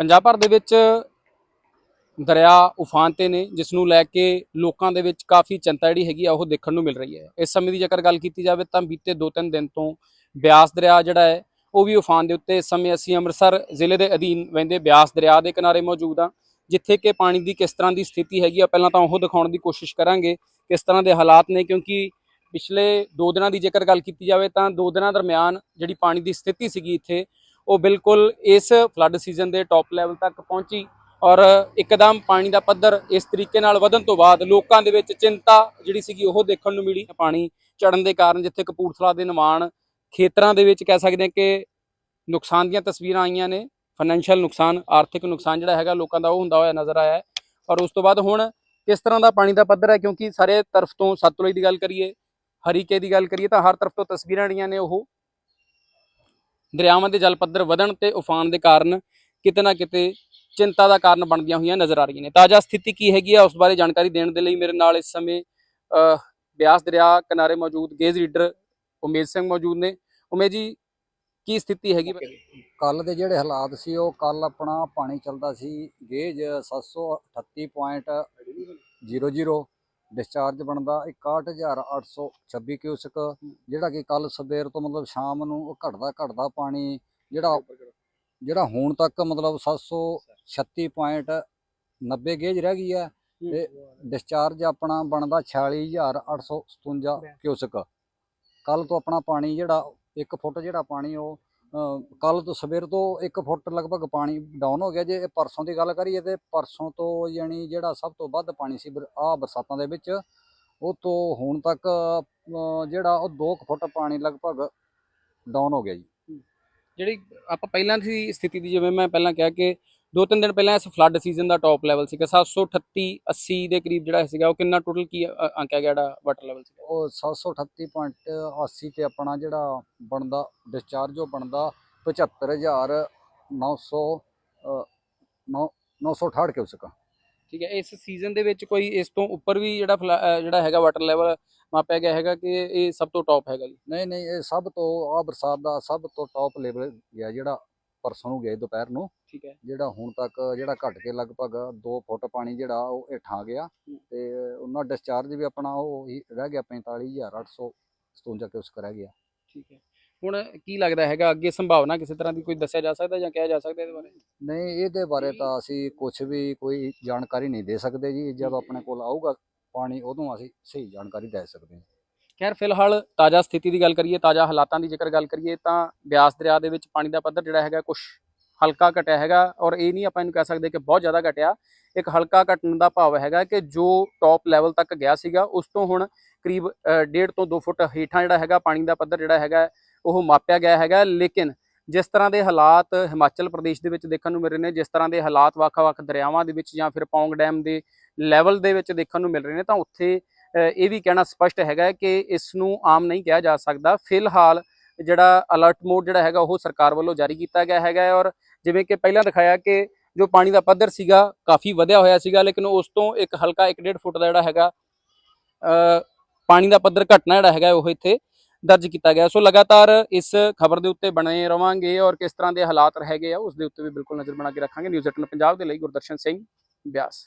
ਪੰਜਾਬ ਭਰ ਦੇ ਵਿੱਚ ਦਰਿਆ ਉਫਾਨ ਤੇ ਨੇ, ਜਿਸ ਨੂੰ ਲੈ ਕੇ ਲੋਕਾਂ ਦੇ ਵਿੱਚ ਕਾਫੀ ਚਿੰਤਾ ਜਿਹੜੀ ਹੈਗੀ ਆ ਉਹ ਦੇਖਣ ਨੂੰ ਮਿਲ ਰਹੀ ਹੈ। ਇਸ ਸਮੇਂ ਦੀ ਜੇਕਰ ਗੱਲ ਕੀਤੀ ਜਾਵੇ ਤਾਂ ਬੀਤੇ 2-3 ਦਿਨ ਤੋਂ ਬਿਆਸ ਦਰਿਆ ਜਿਹੜਾ ਹੈ, ਉਹ ਵੀ ਉਫਾਨ ਦੇ ਉੱਤੇ। ਇਸ ਸਮੇਂ ਅਸੀਂ ਅੰਮ੍ਰਿਤਸਰ ਜ਼ਿਲ੍ਹੇ ਦੇ ਅਧੀਨ ਵਹਿੰਦੇ ਬਿਆਸ ਦਰਿਆ ਦੇ ਕਿਨਾਰੇ ਮੌਜੂਦ ਹਾਂ, ਜਿੱਥੇ ਕਿ ਪਾਣੀ ਦੀ ਕਿਸ ਤਰ੍ਹਾਂ ਦੀ ਸਥਿਤੀ ਹੈਗੀ ਆ, ਪਹਿਲਾਂ ਤਾਂ ਉਹ ਦਿਖਾਉਣ ਦੀ ਕੋਸ਼ਿਸ਼ ਕਰਾਂਗੇ ਕਿਸ ਤਰ੍ਹਾਂ ਦੇ ਹਾਲਾਤ ਨੇ, ਕਿਉਂਕਿ ਪਿਛਲੇ 2 ਦਿਨਾਂ ਦੀ ਜੇਕਰ ਗੱਲ ਕੀਤੀ ਜਾਵੇ ਤਾਂ 2 ਦਿਨਾਂ ਦਰਮਿਆਨ ਜਿਹੜੀ ਪਾਣੀ ਦੀ ਸਥਿਤੀ ਸੀਗੀ ਇੱਥੇ ਉਹ ਬਿਲਕੁਲ ਇਸ ਫਲੱਡ ਸੀਜ਼ਨ ਦੇ ਟੌਪ ਲੈਵਲ ਤੱਕ ਪਹੁੰਚੀ ਔਰ ਇੱਕਦਮ ਪਾਣੀ ਦਾ ਪੱਧਰ ਇਸ ਤਰੀਕੇ ਨਾਲ ਵਧਣ ਤੋਂ ਬਾਅਦ ਲੋਕਾਂ ਦੇ ਵਿੱਚ ਚਿੰਤਾ ਜਿਹੜੀ ਸੀਗੀ ਉਹ ਦੇਖਣ ਨੂੰ ਮਿਲੀ। ਪਾਣੀ ਚੜਨ ਦੇ ਕਾਰਨ ਜਿੱਥੇ ਕਪੂਰਥਲਾ ਦੇ ਨਿਵਾਣ ਖੇਤਰਾਂ ਦੇ ਵਿੱਚ ਕਹਿ ਸਕਦੇ ਹਾਂ ਕਿ ਨੁਕਸਾਨ ਦੀਆਂ ਤਸਵੀਰਾਂ ਆਈਆਂ ਨੇ। ਫਾਈਨੈਂਸ਼ੀਅਲ ਨੁਕਸਾਨ, ਆਰਥਿਕ ਨੁਕਸਾਨ ਜਿਹੜਾ ਹੈਗਾ ਲੋਕਾਂ ਦਾ ਉਹ ਹੁੰਦਾ ਹੋਇਆ ਨਜ਼ਰ ਆਇਆ ਔਰ ਉਸ ਤੋਂ ਬਾਅਦ ਹੁਣ ਕਿਸ ਤਰ੍ਹਾਂ ਦਾ ਪਾਣੀ ਦਾ ਪੱਧਰ ਹੈ ਕਿਉਂਕਿ ਸਾਰੇ ਤਰਫ ਤੋਂ ਸਤਲੁਜ ਦੀ ਗੱਲ ਕਰੀਏ, ਹਰੀਕੇ ਦੀ ਗੱਲ ਕਰੀਏ ਤਾਂ ਹਰ ਤਰਫ ਤੋਂ ਤਸਵੀਰਾਂ ਜਿਹੜੀਆਂ ਨੇ ਉਹ ਦਰਿਆਵਾਂ ਦੇ ਜਲ ਪੱਧਰ ਵਧਣ ਤੇ ਉਫਾਨ ਦੇ ਕਾਰਨ ਕਿਤੇ ਨਾ ਕਿਤੇ ਚਿੰਤਾ ਦਾ ਕਾਰਨ ਬਣਦੀਆਂ ਹੋਈਆਂ ਨਜ਼ਰ ਆ ਰਹੀਆਂ ਨੇ। ਤਾਜ਼ਾ ਸਥਿਤੀ ਕੀ ਹੈਗੀ ਆ ਉਸ ਬਾਰੇ ਜਾਣਕਾਰੀ ਦੇਣ ਦੇ ਲਈ ਮੇਰੇ ਨਾਲ ਇਸ ਸਮੇਂ ਬਿਆਸ ਦਰਿਆ ਕਿਨਾਰੇ ਮੌਜੂਦ ਗੇਜ ਰੀਡਰ ਉਮੇਦ ਸਿੰਘ ਮੌਜੂਦ ਨੇ। ਉਮੇਦ ਜੀ, ਕੀ ਸਥਿਤੀ ਹੈਗੀ? ਕੱਲ ਦੇ ਜਿਹੜੇ ਹਾਲਾਤ ਸੀ, ਉਹ ਕੱਲ ਆਪਣਾ ਪਾਣੀ ਚੱਲਦਾ ਸੀ ਗੇਜ 738.00 ਡਿਸਚਾਰਜ ਬਣਦਾ 61826 ਕਿਊਸਕ ਜਿਹੜਾ ਕਿ ਕੱਲ ਸਵੇਰ ਤੋਂ ਮਤਲਬ ਸ਼ਾਮ ਨੂੰ ਉਹ ਘਟਦਾ ਘਟਦਾ ਪਾਣੀ ਜਿਹੜਾ ਜਿਹੜਾ ਹੁਣ ਤੱਕ ਮਤਲਬ 736.90 ਗੇਜ ਰਹਿ ਗਈ ਹੈ ਤੇ ਡਿਸਚਾਰਜ ਆਪਣਾ ਬਣਦਾ 46857 ਕਿਊਸਕ ਕੱਲ ਤੋਂ ਆਪਣਾ ਪਾਣੀ ਜਿਹੜਾ 1 ਫੁੱਟ ਜਿਹੜਾ ਪਾਣੀ ਉਹ ਕੱਲ ਤੋਂ ਸਵੇਰ ਤੋਂ 1 ਫੁੱਟ ਲਗਭਗ ਪਾਣੀ ਡਾਊਨ ਹੋ ਗਿਆ ਜੇ ਇਹ ਪਰਸੋਂ ਦੀ ਗੱਲ ਕਰੀਏ ਤੇ ਪਰਸੋਂ ਤੋਂ ਯਾਨੀ ਜਿਹੜਾ ਸਭ ਤੋਂ ਵੱਧ ਪਾਣੀ ਸੀ ਆ ਬਰਸਾਤਾਂ ਦੇ ਵਿੱਚ, ਉਹ ਤੋਂ ਹੁਣ ਤੱਕ ਜਿਹੜਾ ਉਹ 2 ਫੁੱਟ ਪਾਣੀ ਲਗਭਗ ਡਾਊਨ ਹੋ ਗਿਆ ਜੀ। ਜਿਹੜੀ ਆਪਾਂ ਪਹਿਲਾਂ ਦੀ ਸਥਿਤੀ ਦੀ ਜਿਵੇਂ ਮੈਂ ਪਹਿਲਾਂ ਕਿਹਾ ਕਿ ਦੋ ਤਿੰਨ ਦਿਨ ਪਹਿਲਾਂ ਇਸ ਫਲੱਡ ਸੀਜ਼ਨ ਦਾ ਟੌਪ ਲੈਵਲ ਸੀਗਾ 738 80 ਦੇ ਕਰੀਬ ਜਿਹੜਾ ਸੀਗਾ ਉਹ ਕਿੰਨਾ ਟੋਟਲ ਕੀ ਅ- ਆਂਕਿਆ ਗਿਆ ਜਿਹੜਾ ਵਾਟਰ ਲੈਵਲ ਸੀਗਾ? ਉਹ 738.80 ਤੇ ਆਪਣਾ ਜਿਹੜਾ ਬਣਦਾ ਡਿਸਚਾਰਜ ਉਹ ਬਣਦਾ 75900 968 ਕਿਊਸਕ ਠੀਕ ਹੈ ਇਸ ਸੀਜ਼ਨ ਦੇ ਵਿੱਚ ਕੋਈ ਇਸ ਤੋਂ ਉੱਪਰ ਵੀ ਜਿਹੜਾ ਜਿਹੜਾ ਹੈਗਾ ਵਾਟਰ ਲੈਵਲ ਮਾਪਿਆ ਗਿਆ ਹੈਗਾ ਕਿ ਇਹ ਸਭ ਤੋਂ ਟੌਪ ਹੈਗਾ ਜੀ? ਨਹੀਂ ਨਹੀਂ ਇਹ ਸਭ ਤੋਂ ਆ ਬਰਸਾਤ ਦਾ ਸਭ ਤੋਂ ਟੌਪ ਲੈਵਲ ਗਿਆ ਜਿਹੜਾ ਪਰਸੋਂ ਨੂੰ ਸੀ ਦੁਪਹਿਰ ਨੂੰ। ਠੀਕ ਹੈ। ਜਿਹੜਾ ਹੁਣ ਤੱਕ ਜਿਹੜਾ ਘਟ ਕੇ ਲਗਭਗ 2 ਫੁੱਟ ਪਾਣੀ ਜਿਹੜਾ ਉਹ ਹੇਠਾਂ ਗਿਆ। ਤੇ ਉਹਨਾਂ ਡਿਸਚਾਰਜ ਵੀ ਆਪਣਾ ਉਹ ਹੀ ਰਹਿ ਗਿਆ 45857 ਕਿਉਸਕ ਰਹਿ ਗਿਆ। ਠੀਕ ਹੈ। ਹੁਣ ਕੀ ਲੱਗਦਾ ਹੈਗਾ ਅੱਗੇ ਸੰਭਾਵਨਾ ਕਿਸੇ ਤਰ੍ਹਾਂ ਦੀ ਕੋਈ ਦੱਸਿਆ ਜਾ ਸਕਦਾ ਜਾਂ ਕਿਹਾ ਜਾ ਸਕਦਾ ਇਹਦੇ ਬਾਰੇ? ਨਹੀਂ ਇਹਦੇ ਬਾਰੇ ਤਾਂ ਅਸੀਂ ਕੁਝ ਵੀ ਕੋਈ ਜਾਣਕਾਰੀ ਨਹੀਂ ਦੇ ਸਕਦੇ ਜੀ। ਜਦੋਂ ਆਪਣੇ ਕੋਲ ਆਊਗਾ ਪਾਣੀ ਉਦੋਂ ਅਸੀਂ ਸਹੀ ਜਾਣਕਾਰੀ ਦੇ ਸਕਦੇ ਹਾਂ। ਖੈਰ, ਫਿਲਹਾਲ ਤਾਜ਼ਾ ਸਥਿਤੀ ਦੀ ਗੱਲ ਕਰੀਏ, ਤਾਜ਼ਾ ਹਾਲਾਤਾਂ ਦੀ ਜੇਕਰ ਗੱਲ ਕਰੀਏ, ਤਾਂ ਬਿਆਸ ਦਰਿਆ ਦੇ ਵਿੱਚ ਪਾਣੀ ਦਾ ਪੱਧਰ ਜਿਹੜਾ ਹੈਗਾ ਕੁਝ ਹਲਕਾ ਘਟਿਆ ਹੈਗਾ ਔਰ ਇਹ ਨਹੀਂ ਆਪਾਂ ਇਹਨੂੰ ਕਹਿ ਸਕਦੇ ਕਿ ਬਹੁਤ ਜ਼ਿਆਦਾ ਘਟਿਆ। ਇੱਕ ਹਲਕਾ ਘਟਣ ਦਾ ਭਾਵ ਹੈਗਾ ਕਿ ਜੋ ਟੌਪ ਲੈਵਲ ਤੱਕ ਗਿਆ ਸੀਗਾ, ਉਸ ਤੋਂ ਹੁਣ ਕਰੀਬ 1.5 ਤੋਂ 2 ਫੁੱਟ ਹੇਠਾਂ ਜਿਹੜਾ ਹੈਗਾ ਪਾਣੀ ਦਾ ਪੱਧਰ ਜਿਹੜਾ ਹੈਗਾ, ਉਹ ਮਾਪਿਆ ਗਿਆ ਹੈਗਾ। ਲੇਕਿਨ ਜਿਸ ਤਰ੍ਹਾਂ ਦੇ ਹਾਲਾਤ ਹਿਮਾਚਲ ਪ੍ਰਦੇਸ਼ ਦੇ ਵਿੱਚ ਦੇਖਣ ਨੂੰ ਮਿਲ ਰਹੇ ਨੇ, ਜਿਸ ਤਰ੍ਹਾਂ ਦੇ ਹਾਲਾਤ ਵੱਖ-ਵੱਖ ਦਰਿਆਵਾਂ ਦੇ ਵਿੱਚ ਜਾਂ ਫਿਰ ਪੌਂਗ ਡੈਮ ਦੇ ਲੈਵਲ ਦੇ ਵਿੱਚ ਦੇਖਣ ਨੂੰ ਮਿਲ ਰਹੇ ਨੇ, ਤਾਂ ਉੱਥੇ ਇਹ ਵੀ ਕਹਿਣਾ ਸਪਸ਼ਟ ਹੈਗਾ ਕਿ ਇਸ ਨੂੰ ਆਮ ਨਹੀਂ ਕਿਹਾ ਜਾ ਸਕਦਾ। ਫਿਲਹਾਲ ਜਿਹੜਾ ਅਲਰਟ ਮੋਡ ਜਿਹੜਾ ਹੈਗਾ ਉਹ ਸਰਕਾਰ ਵੱਲੋਂ ਜਾਰੀ ਕੀਤਾ ਗਿਆ ਹੈਗਾ ਔਰ ਜਿਵੇਂ ਕਿ ਪਹਿਲਾਂ ਦਿਖਾਇਆ ਕਿ ਜੋ ਪਾਣੀ ਦਾ ਪੱਧਰ ਸੀਗਾ ਕਾਫੀ ਵਧਿਆ ਹੋਇਆ ਸੀਗਾ, ਲੇਕਿਨ ਉਸ ਤੋਂ ਇੱਕ ਹਲਕਾ 1.5 ਫੁੱਟ ਦਾ ਜਿਹੜਾ ਹੈਗਾ ਪਾਣੀ ਦਾ ਪੱਧਰ ਘਟਣਾ ਜਿਹੜਾ ਹੈਗਾ ਉਹ ਇੱਥੇ ਦਰਜ ਕੀਤਾ ਗਿਆ। ਸੋ ਲਗਾਤਾਰ ਇਸ ਖਬਰ ਦੇ ਉੱਤੇ ਬਣੇ ਰਵਾਂਗੇ ਔਰ ਕਿਸ ਤਰ੍ਹਾਂ ਦੇ ਹਾਲਾਤ ਹੈਗੇ ਆ, ਉਸ ਦੇ ਉੱਤੇ ਵੀ ਬਿਲਕੁਲ ਨਜ਼ਰ ਬਣਾ ਕੇ ਰੱਖਾਂਗੇ। ਨਿਊਜ਼ 18 ਪੰਜਾਬ ਦੇ ਲਈ ਗੁਰਦਰਸ਼ਨ ਸਿੰਘ ਬਿਆਸ।